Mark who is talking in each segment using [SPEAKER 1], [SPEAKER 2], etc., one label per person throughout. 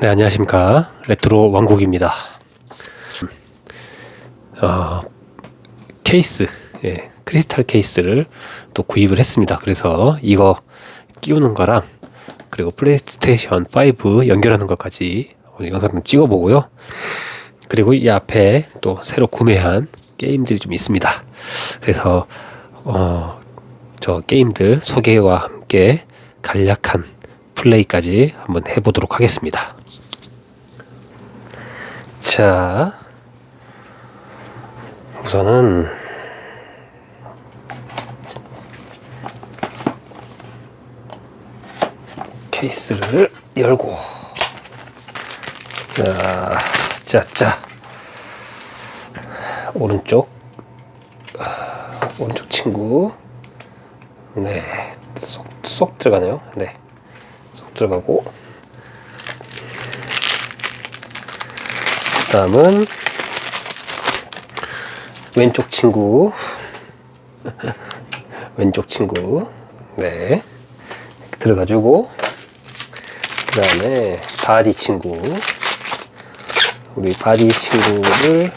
[SPEAKER 1] 네, 안녕하십니까. 레트로 왕국입니다. 어, 케이스, 예, 크리스탈 케이스를 또 구입을 했습니다. 그래서 이거 끼우는 거랑 그리고 플레이스테이션 5 연결하는 것까지 오늘 영상 좀 찍어보고요. 그리고 이 앞에 또 새로 구매한 게임들이 좀 있습니다. 그래서 어, 저 게임들 소개와 함께 간략한 플레이까지 한번 해보도록 하겠습니다. 자, 우선은 케이스를 열고. 자, 자, 자. 오른쪽 아, 오른쪽 친구. 네, 쏙, 쏙 들어가네요. 네, 쏙 들어가고 다음은 왼쪽 친구. 왼쪽 친구. 네. 들어가주고 그 다음에 바디 친구. 우리 바디 친구를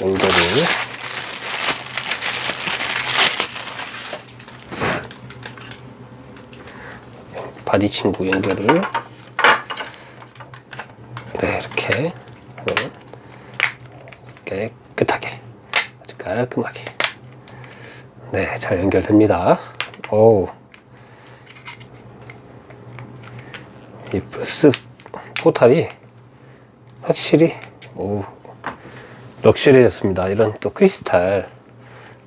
[SPEAKER 1] 연결을 바디 친구 연결을 네 이렇게 깨끗하게 아주 깔끔하게. 네 잘 연결됩니다. 오우. 이 플스 포탈이 확실히 오 럭셔리해졌습니다. 이런 또 크리스탈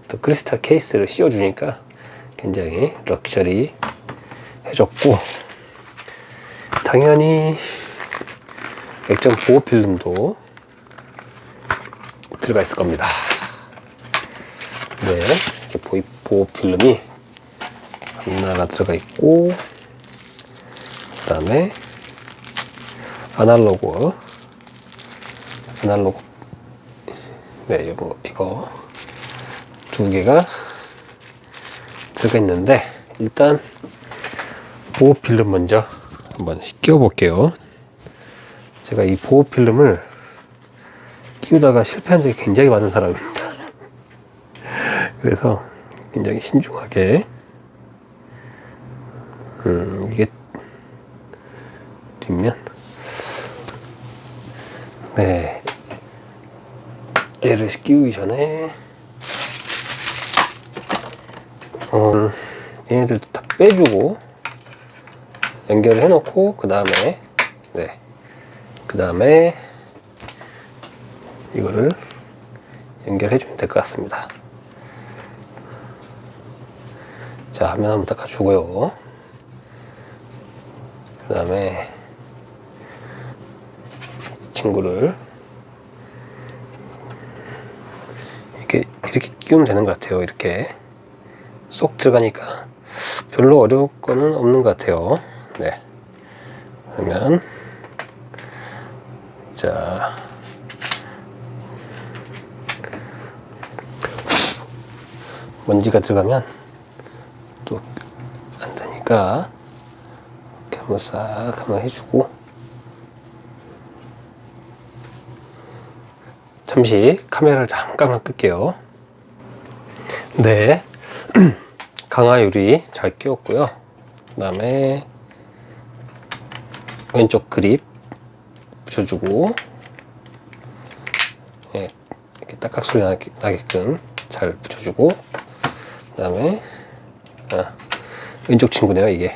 [SPEAKER 1] 또 크리스탈 케이스를 씌워주니까 굉장히 럭셔리 해줬고. 당연히 액정 보호 필름도 들어가 있을 겁니다. 네, 이렇게 보호, 보호 필름이 하나가 들어가 있고 그 다음에 아날로그 아날로그 네, 이거 이거 두 개가 들어가 있는데 일단 보호 필름 먼저 한번 끼워 볼게요. 제가 이 보호 필름을 끼우다가 실패한 적이 굉장히 많은 사람입니다. 그래서 굉장히 신중하게 음, 이게 뒷면 네 얘를 끼우기 전에 음, 얘네들도 다 빼주고 연결을 해놓고 그 다음에 네. 그 다음에 이거를 연결해 주면 될 것 같습니다. 자, 화면 한번 닦아 주고요. 그 다음에 이 친구를 이렇게, 이렇게 끼우면 되는 것 같아요. 이렇게 쏙 들어가니까 별로 어려울 거는 없는 것 같아요. 네. 그러면 자 먼지가 들어가면 또 안 되니까 이렇게 한번 싹 한번 해주고. 잠시 카메라를 잠깐만 끌게요. 네. 강화 유리 잘 끼웠고요. 그 다음에 왼쪽 그립 붙여주고 예, 이렇게 딱딱 소리 나게끔 잘 붙여주고 그 다음에 아, 왼쪽 친구네요 이게.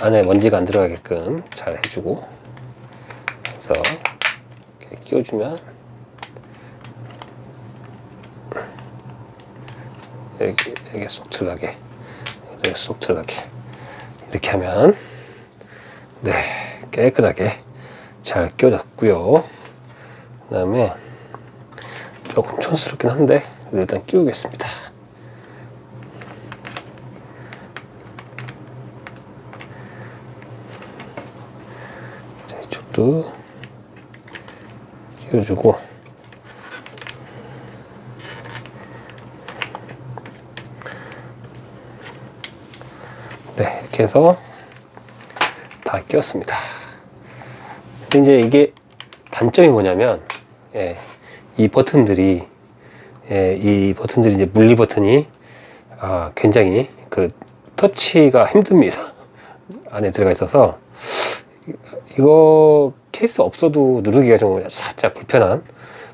[SPEAKER 1] 안에 먼지가 안 들어가게끔 잘 해주고 그래서 이렇게 끼워주면 여기 여기 쏙 들어가게 여기 쏙 들어가게. 이렇게 하면 네 깨끗하게 잘 끼워졌고요. 그 다음에 조금 촌스럽긴 한데 일단 끼우겠습니다. 자 이쪽도 끼워주고. 네 이렇게 해서 다 끼웠습니다. 이제 이게 단점이 뭐냐면 예, 이 버튼들이 예, 이 버튼들이 이제 물리 버튼이 아, 굉장히 그 터치가 힘듭니다. 안에 들어가 있어서 이거 케이스 없어도 누르기가 좀 살짝 불편한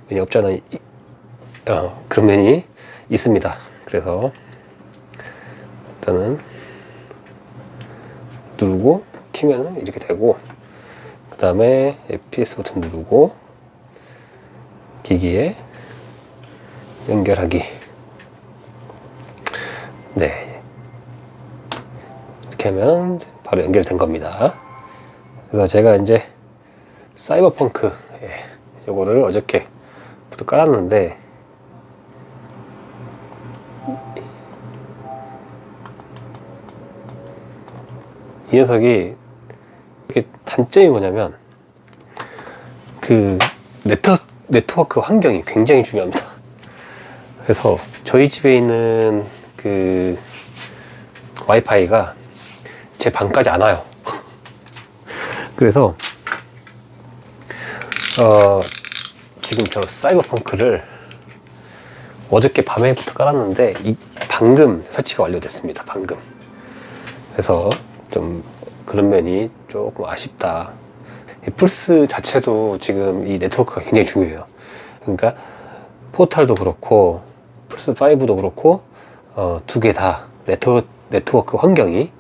[SPEAKER 1] 면이 없잖아 이- 어, 그런 면이 있습니다. 그래서 일단은 누르고 키면은 이렇게 되고 그 다음에 PS 버튼 누르고 기기에 연결하기. 네. 이렇게 하면 바로 연결된 겁니다. 그래서 제가 이제 사이버펑크 예, 요거를 어저께 부터 깔았는데 이 녀석이 이게 단점이 뭐냐면 그 네트워크, 네트워크 환경이 굉장히 중요합니다. 그래서 저희 집에 있는 그 와이파이가 제 방까지 안 와요. 그래서 어 지금 저 사이버펑크를 어저께 밤에부터 깔았는데 이, 방금 설치가 완료됐습니다. 방금. 그래서 좀 그런 면이 조금 아쉽다. 이 플스 자체도 지금 이 네트워크가 굉장히 중요해요. 그러니까 포탈도 그렇고 플스 5도 그렇고 어, 두 개 다 네트워크, 네트워크 환경이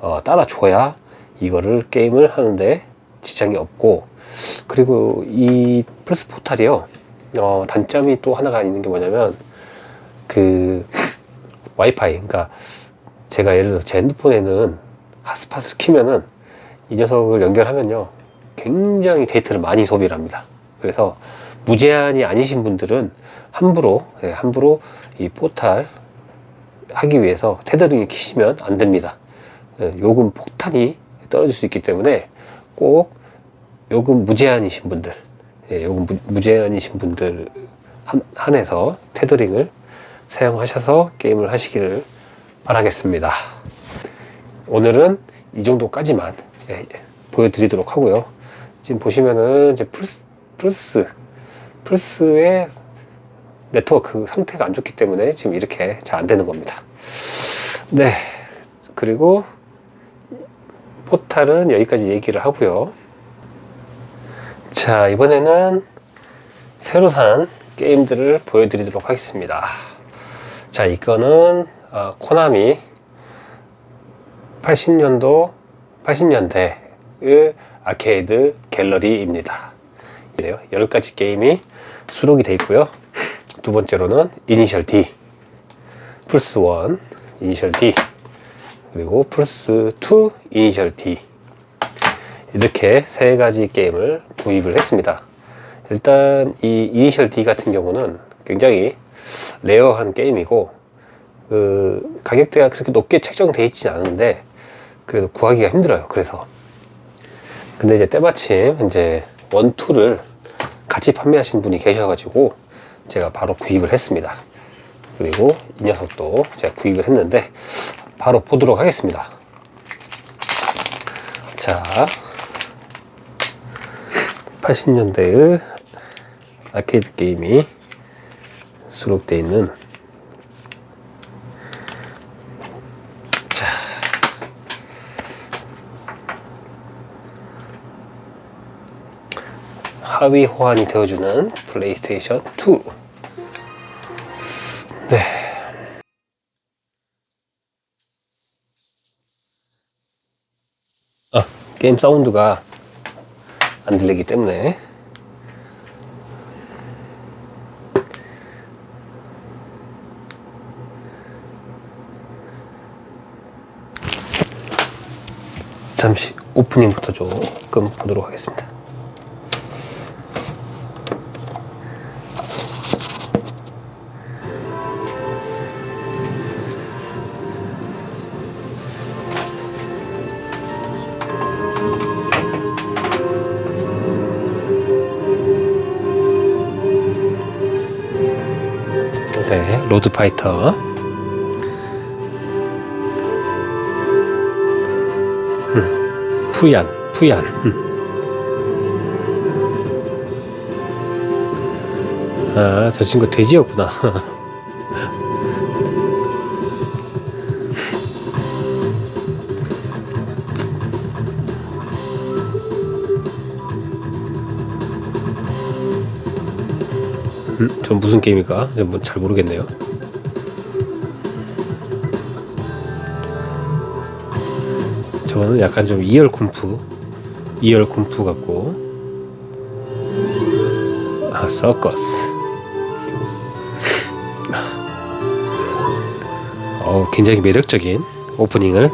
[SPEAKER 1] 어, 따라줘야 이거를 게임을 하는데 지장이 없고 그리고 이 플스 포탈이요 어, 단점이 또 하나가 있는 게 뭐냐면 그 와이파이 그러니까 제가 예를 들어서 제 핸드폰에는 핫스팟을 키면은 이 녀석을 연결하면요 굉장히 데이터를 많이 소비를 합니다 그래서 무제한이 아니신 분들은 함부로 예, 함부로 이 포탈 하기 위해서 테더링을 키시면 안 됩니다 예, 요금 폭탄이 떨어질 수 있기 때문에 꼭 요금 무제한이신 분들 예, 요금 무, 무제한이신 분들 한, 한해서 테더링을 사용하셔서 게임을 하시기를 바라겠습니다. 오늘은 이 정도까지만 예, 예, 보여드리도록 하고요. 지금 보시면은 이제 플스, 플스, 플스의 네트워크 상태가 안 좋기 때문에 지금 이렇게 잘 안 되는 겁니다. 네. 그리고 포탈은 여기까지 얘기를 하고요. 자, 이번에는 새로 산 게임들을 보여드리도록 하겠습니다. 자, 이거는 어, 코나미 80년도 80년대의 아케이드 갤러리입니다. 이래요. 10가지 게임이 수록이 되어 있고요. 두 번째로는 이니셜 D, 플스 1, 이니셜 D, 그리고 플스 2, 이니셜 D. 이렇게 세 가지 게임을 구입을 했습니다. 일단 이 이니셜 D 같은 경우는 굉장히 레어한 게임이고 그 가격대가 그렇게 높게 책정되어 있지 않은데 그래도 구하기가 힘들어요. 그래서 근데 이제 때마침 이제 원투를 같이 판매하신 분이 계셔가지고 제가 바로 구입을 했습니다. 그리고 이 녀석도 제가 구입을 했는데 바로 보도록 하겠습니다. 자, 80년대의 아케이드 게임이 수록되어 있는 4위 호환이 되어주는 플레이스테이션 2 네. 아, 게임 사운드가 안 들리기 때문에 잠시 오프닝부터 조금 보도록 하겠습니다. 로드 파이터. 음, 푸얀. 푸얀. 음. 아, 저 친구 돼지였구나. 전 무슨 게임일까? 이제 뭐잘 모르겠네요. 저거는 약간 좀 이열 쿵푸, 이열 쿵푸 같고, 아 서커스. 어, 굉장히 매력적인 오프닝을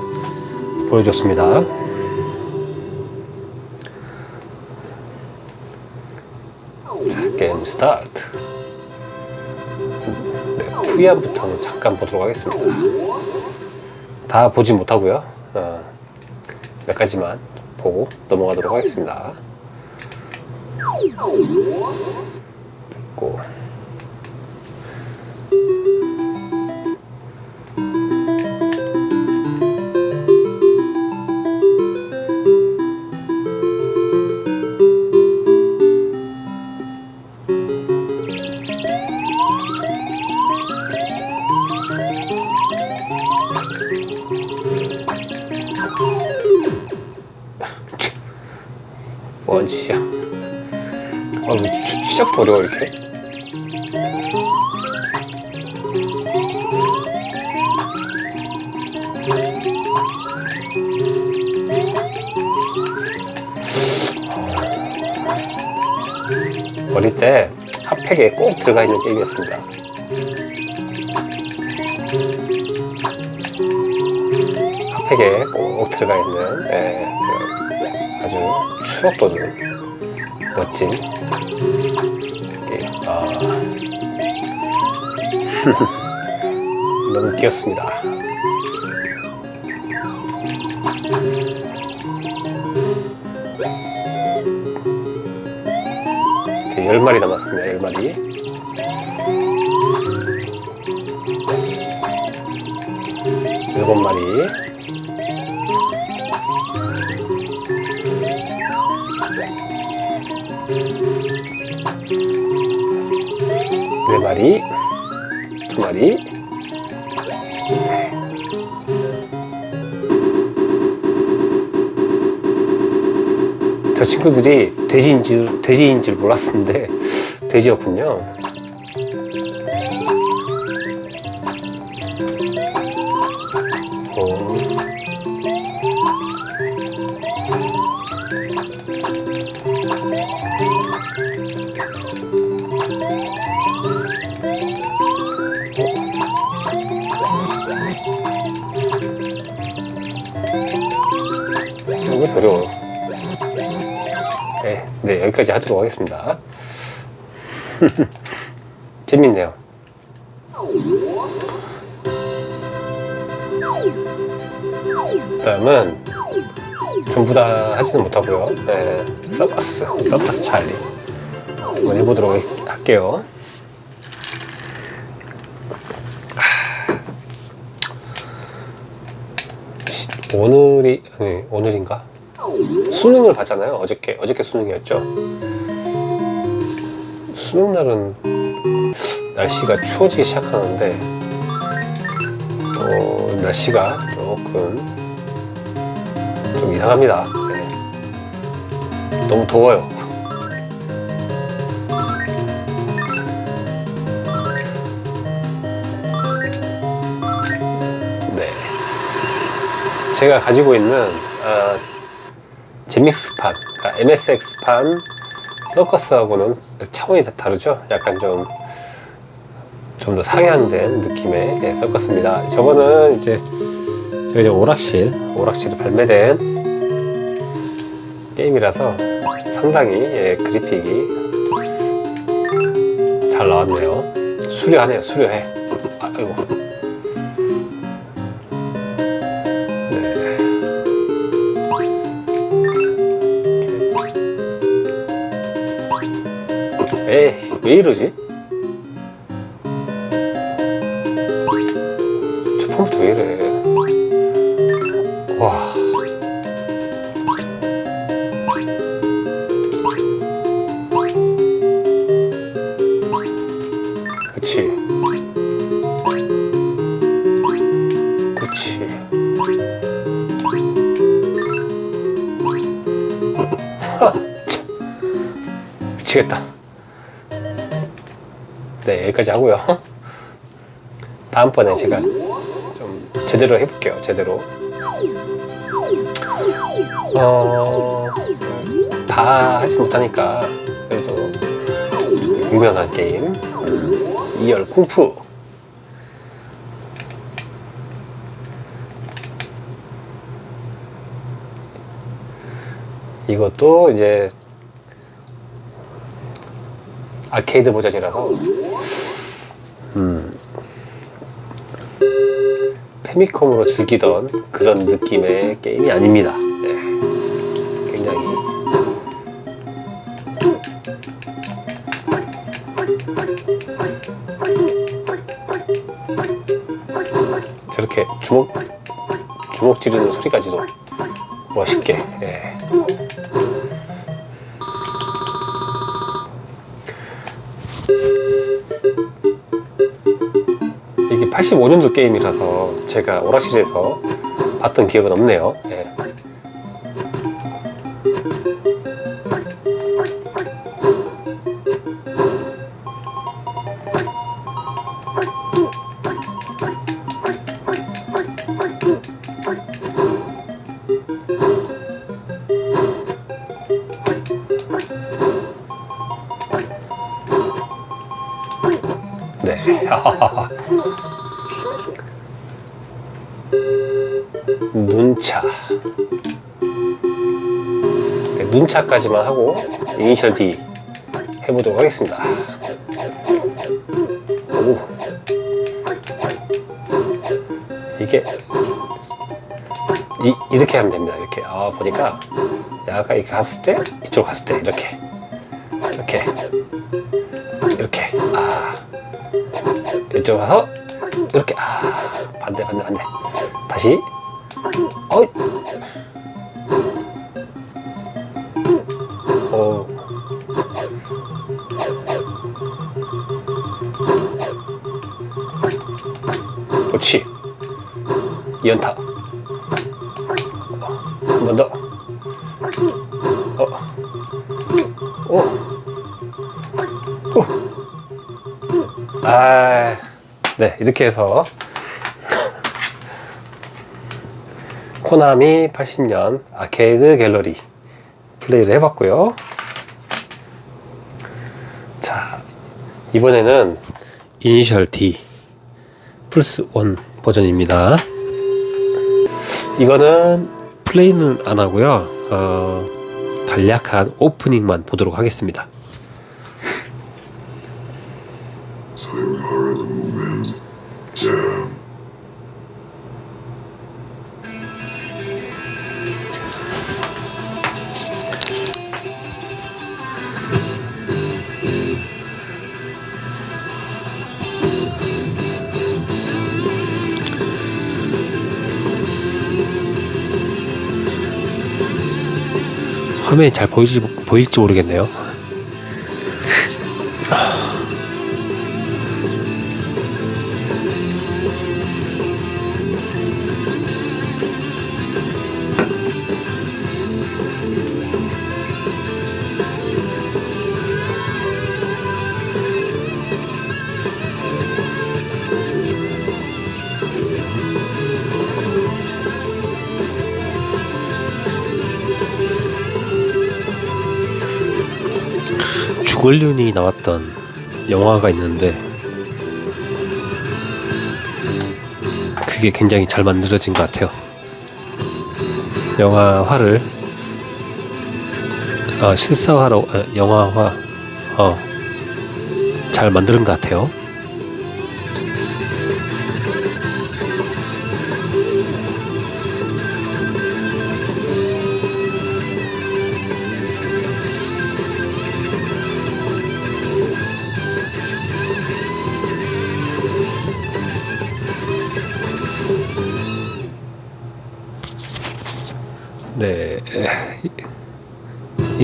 [SPEAKER 1] 보여줬습니다. 자, 게임 스타트. 네, 푸이안부터 잠깐 보도록 하겠습니다. 다 보지 못하고요. 어, 몇 가지만 보고 넘어가도록 하겠습니다. 됐고. 짓이야? 아, 왜 시- 시작도 어려워, 이렇게? 어릴 때 핫팩에 꼭 들어가 있는 게임이었습니다. 핫팩에 꼭 들어가 있는 돋는 멋진 게임. 아. 너무 귀엽습니다. 이제 10마리 남았습니다. 10마리. 일곱 마리. 마리, 두 마리. 네. 저 친구들이 돼지인 줄, 돼지인 줄 몰랐었는데, 돼지였군요. 이거 어려워. 네, 네, 여기까지 하도록 하겠습니다. 재밌네요. 다음은 전부 다 하지는 못하고요. 네, 서커스, 서커스 찰리 한번 해보도록 할- 할게요. 시- 오늘이 아니 오늘인가? 수능을 봤잖아요. 어저께 어저께 수능이었죠. 수능 날은 날씨가 추워지기 시작하는데 어, 날씨가 조금 좀 이상합니다. 네. 너무 더워요. 네. 제가 가지고 있는 아, 제믹스판, 그러니까 MSX판 서커스하고는 차원이 다 다르죠. 약간 좀 좀 더 상향된 느낌의 예, 서커스입니다. 저거는 이제 제가 이제 오락실, 오락실에 발매된 게임이라서 상당히 예, 그래픽이 잘 나왔네요. 수려하네요, 수려해. 아이고. 왜 이러지? 저 폼도 왜 이래? 와. 그치. 그치. 미치겠다. 네, 여기까지 하고요. 다음번에 제가 좀 제대로 해볼게요. 제대로. 어, 다 하지 못하니까 그래도 유명한 게임 2열 쿵푸 이것도 이제 아케이드 버전이라서 음 페미컴으로 즐기던 그런 느낌의 게임이 아닙니다. 네. 굉장히 저렇게 주먹 주먹 지르는 소리까지도 멋있게 85년도 게임이라서 제가 오락실에서 봤던 기억은 없네요. 네, 눈차까지만 하고 이니셜 D 해보도록 하겠습니다. 오. 이게 이, 이렇게 하면 됩니다. 이렇게. 아 보니까 약간 이렇게 갔을 때 이쪽 갔을 때 이렇게. 이렇게. 이렇게. 아. 이쪽 가서 이렇게. 아 반대 반대 반대. 다시 연타 한 번 더 어. 오. 오. 아, 네, 이렇게 해서 코나미 80년 아케이드 갤러리 플레이를 해봤고요. 자, 이번에는 이니셜 D 플스 1 버전입니다. 이거는 플레이는 안 하고요. 어, 간략한 오프닝만 보도록 하겠습니다. 화면이 잘 보일지, 보일지 모르겠네요. 주걸륜이 나왔던 영화가 있는데 그게 굉장히 잘 만들어진 것 같아요. 영화화를 어, 실사화로 어, 영화화 어, 잘 만드는 것 같아요.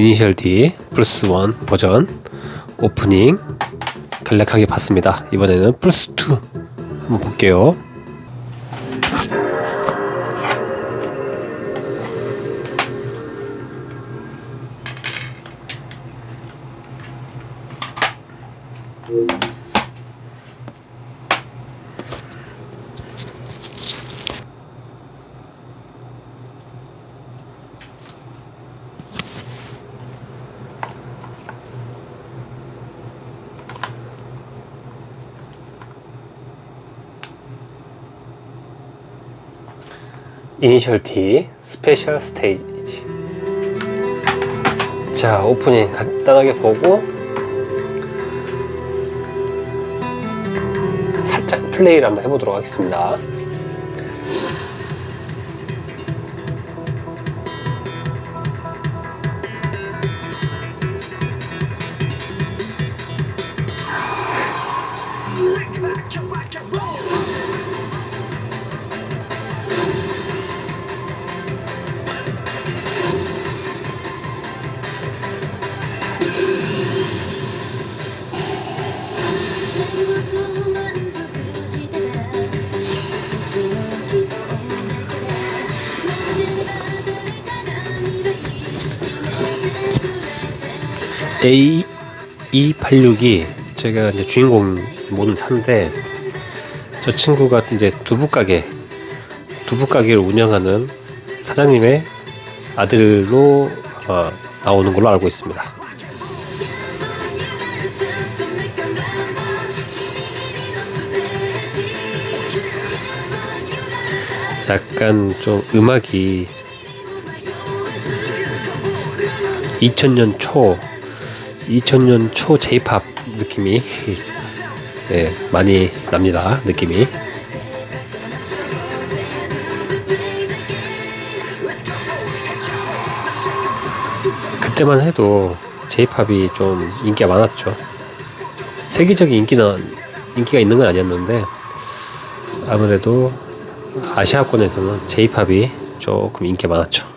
[SPEAKER 1] 이니셜 D 플러스 1 버전 오프닝 간략하게 봤습니다. 이번에는 플러스 2 한번 볼게요. 이니셜 D 스페셜 스테이지 자 오프닝 간단하게 보고 살짝 플레이를 한번 해보도록 하겠습니다 A286이 제가 이제 주인공 모는 산데 저 친구가 이제 두부가게 두부가게를 운영하는 사장님의 아들로 어, 나오는 걸로 알고 있습니다. 약간 좀 음악이 2000년 초 2000년 초 J-팝 느낌이 예, 많이 납니다. 느낌이. 그때만 해도 J-팝이 좀 인기가 많았죠. 세계적인 인기는 인기가 있는 건 아니었는데 아무래도 아시아권에서는 J-팝이 조금 인기가 많았죠.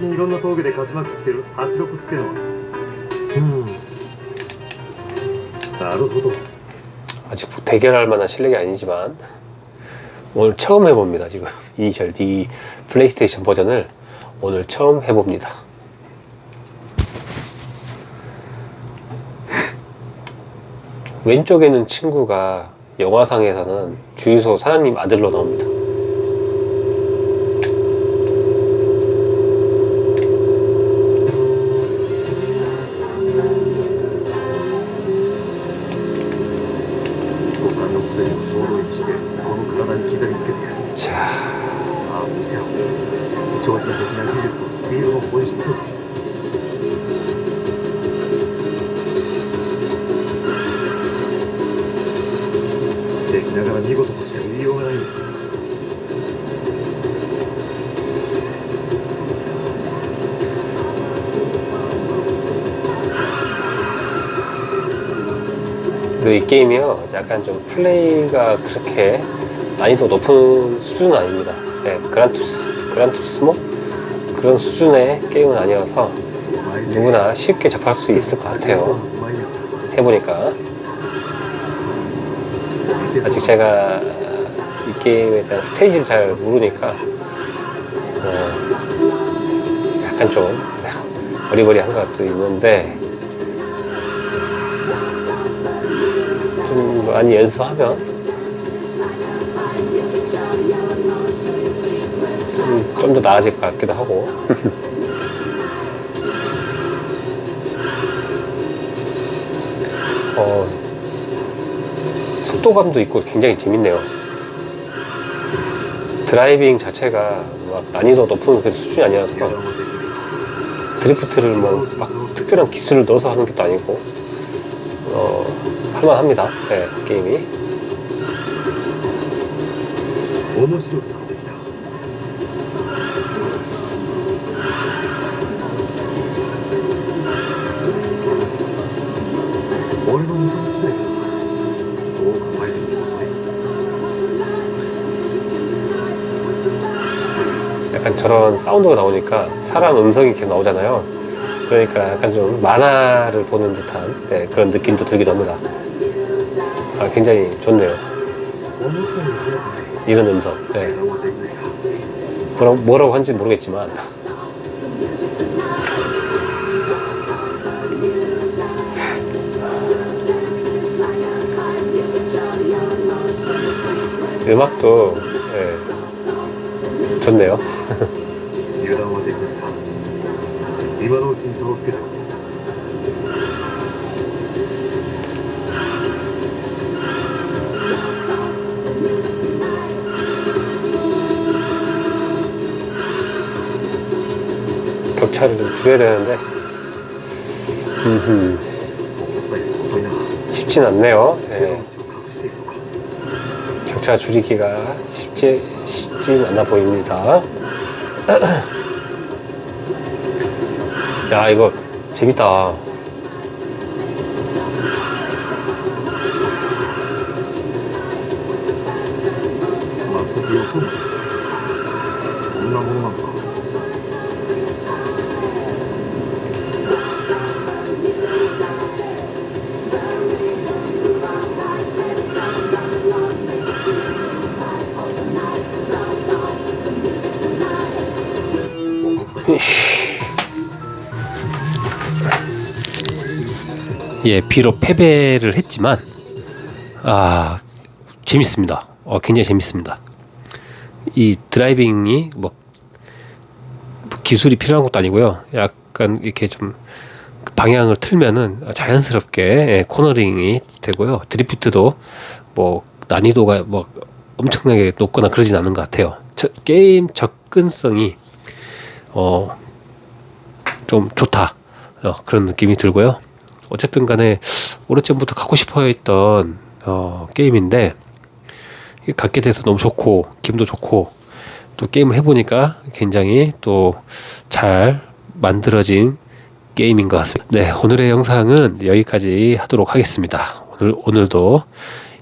[SPEAKER 2] 近いろんな峠で勝ちまくってる86ってのはうんなるほど
[SPEAKER 1] 아직 대결할 만한 실력이 아니지만 오늘 처음 해봅니다 지금 이니셜 D 플레이스테이션 버전을 오늘 처음 해봅니다 왼쪽에는 친구가 영화상에서는 주유소 사장님 아들로 나옵니다
[SPEAKER 2] 五感の全てを。総動員してこの体に刻みつけてやる
[SPEAKER 1] 자
[SPEAKER 2] さあ見せろ超人的な技術とスピードの本質
[SPEAKER 1] 게임이요. 약간 좀 플레이가 그렇게 난이도 높은 수준은 아닙니다. 네, 그란투스, 그란투스모? 그런 수준의 게임은 아니어서 누구나 쉽게 접할 수 있을 것 같아요. 해보니까. 아직 제가 이 게임에 대한 스테이지를 잘 모르니까 어, 약간 좀 어리버리한 것도 있는데 많이 연습하면. 음, 좀더 나아질 것 같기도 하고. 어, 속도감도 있고 굉장히 재밌네요. 드라이빙 자체가 막 난이도 높은 그 수준이 아니라서 드리프트를 뭐 막 특별한 기술을 넣어서 하는 것도 아니고. 그만합니다. 네, 게임이. 약간 저런 사운드가 나오니까 사람 음성이 이렇게 나오잖아요. 그러니까 약간 좀 만화를 보는 듯한 네, 그런 느낌도 들기도 합니다. 아, 굉장히 좋네요. 이런 음성. 네. 뭐라고, 뭐라고 한지 모르겠지만. 음악도 격차를 좀 줄여야 되는데 음흠. 쉽진 않네요
[SPEAKER 2] 네.
[SPEAKER 1] 격차 줄이기가 쉽지, 쉽진 않아 보입니다 야 이거 재밌다 예, 비록 패배를 했지만 아 재밌습니다. 어, 굉장히 재밌습니다. 이 드라이빙이 뭐 기술이 필요한 것도 아니고요. 약간 이렇게 좀 방향을 틀면은 자연스럽게 예, 코너링이 되고요. 드리프트도 뭐 난이도가 뭐 엄청나게 높거나 그러진 않은 것 같아요. 저, 게임 접근성이 어 좀 좋다 어, 그런 느낌이 들고요. 어쨌든 간에 오래전부터 갖고 싶어 했던 어, 게임인데 갖게 돼서 너무 좋고 기분도 좋고 또 게임을 해보니까 굉장히 또 잘 만들어진 게임인 것 같습니다. 네 오늘의 영상은 여기까지 하도록 하겠습니다. 오늘 오늘도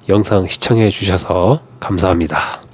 [SPEAKER 1] 영상 시청해 주셔서 감사합니다.